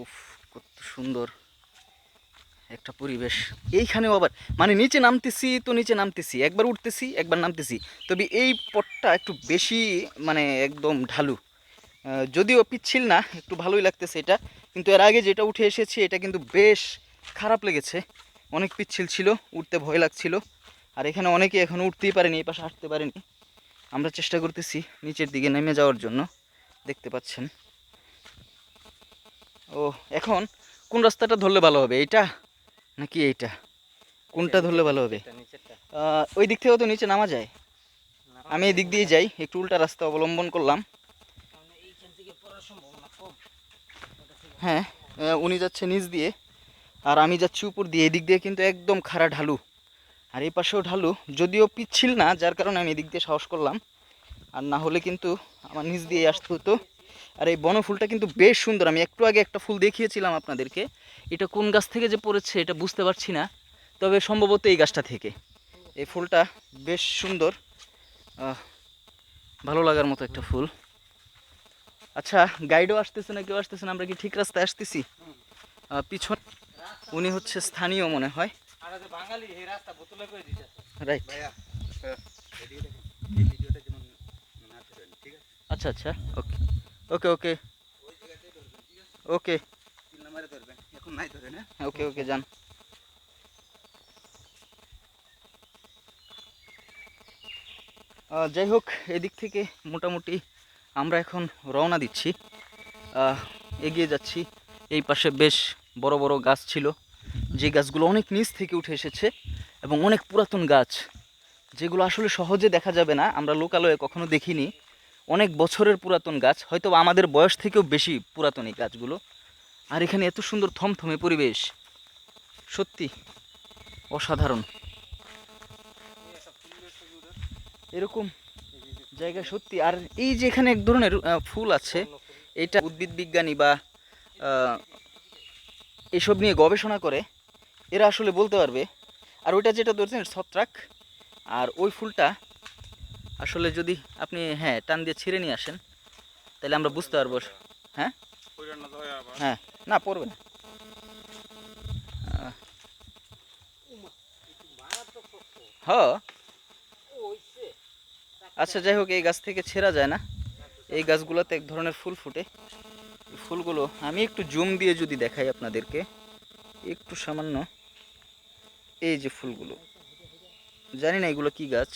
উফ, কত সুন্দর একটা পরিবেশ। এইখানেও আবার মানে নিচে নামতেছি তো নিচে নামতেছি, একবার উঠতেছি, একবার নামতেছি। তবে এই পথটা একটু বেশি মানে একদম ঢালু। যদিও পিচ্ছিল না, একটু ভালোই লাগতেছে এটা, কিন্তু এর আগে যেটা উঠে এসেছি, এটা কিন্তু বেশ খারাপ লেগেছে। অনেক পিচ্ছিল ছিল, উঠতে ভয় লাগছিল। আর এখানে অনেকে এখন উঠতেই পারেনি, এই পাশে হাঁটতে পারেনি। আমরা চেষ্টা করতেছি নিচের দিকে নেমে যাওয়ার জন্য, দেখতে পাচ্ছেন। ও এখন কোন রাস্তাটা ধরলে ভালো হবে? এইটা নাকি এইটা? কোনটা ধরলে ভালো হবে? ওই দিক থেকেও তো নিচে নামা যায়। আমি এই দিক দিয়ে যাই একটু উল্টা রাস্তা অবলম্বন করলাম। হ্যাঁ উনি যাচ্ছে নিচ দিয়ে আর আমি যাচ্ছি উপর দিয়ে। এদিক দিয়ে কিন্তু একদম খাড়া ঢালু। আর এই পাশেও ঢালু যদিও পিচ্ছিল না যার কারণে আমি এদিক দিয়ে সাহস করলাম। আর না হলে কিন্তু আমার নিচ দিয়ে আসতে হতো। আর এই বনফুলটা কিন্তু বেশ সুন্দর। আমি একটু আগে একটা ফুল দেখিয়েছিলাম আপনাদেরকে। এটা কোন গাছ থেকে যে পড়েছে এটা বুঝতে পারছি না, তবে সম্ভবত এই গাছটা থেকে। এই ফুলটা বেশ সুন্দর। ভালো লাগার মতো একটা ফুল। আচ্ছা গাইডও আসতেছে না, কেউ আসতেছে না, আমরা কি ঠিক রাস্তায় আসতেছি? পিছন, উনি হচ্ছে স্থানীয় মনে হয়। রাইট আচ্ছা আচ্ছা ওকে ওকে ওকে ওকে ওকে ওকে যান যাই হোক, এদিক থেকে মোটামুটি আমরা এখন রওনা দিচ্ছি। এগিয়ে যাচ্ছি। এই পাশে বেশ বড় বড় গাছ ছিল। যে গাছগুলো অনেক নিচ থেকে উঠে এসেছে এবং অনেক পুরাতন গাছ, যেগুলো আসলে সহজে দেখা যাবে না। আমরা লোকালয়ে কখনো দেখিনি। অনেক বছরের পুরাতন গাছ হয়তো আমাদের বয়স থেকেও বেশি পুরাতন এই গাছগুলো। আর এখানে এত সুন্দর থমথমে পরিবেশ। সত্যি অসাধারণ। এরকম জায়গা সত্যি। আর এই যে এখানে এক ধরনের ফুল আছে, এটা উদ্ভিদ বিজ্ঞানী বা এসব নিয়ে গবেষণা করে। এরা আসলে বলতে পারবে। আর ওইটা যেটা ধরছেন ছত্রাক, আর ওই ফুলটা আসলে যদি আপনি হ্যাঁ টান দিয়ে ছিঁড়ে নিয়ে আসেন, তাহলে আমরা বুঝতে পারব হ্যাঁ? হ্যাঁ না, পড়বে না। হ্যাঁ আচ্ছা যাই হোক, এই গাছ থেকে ছেঁড়া যায় না। এই গাছগুলোতে এক ধরনের ফুল ফুটে। ফুলগুলো আমি একটু জুম দিয়ে যদি দেখাই আপনাদেরকে, একটু সামান্য। এই যে ফুলগুলো। জানি না এগুলো কি গাছ।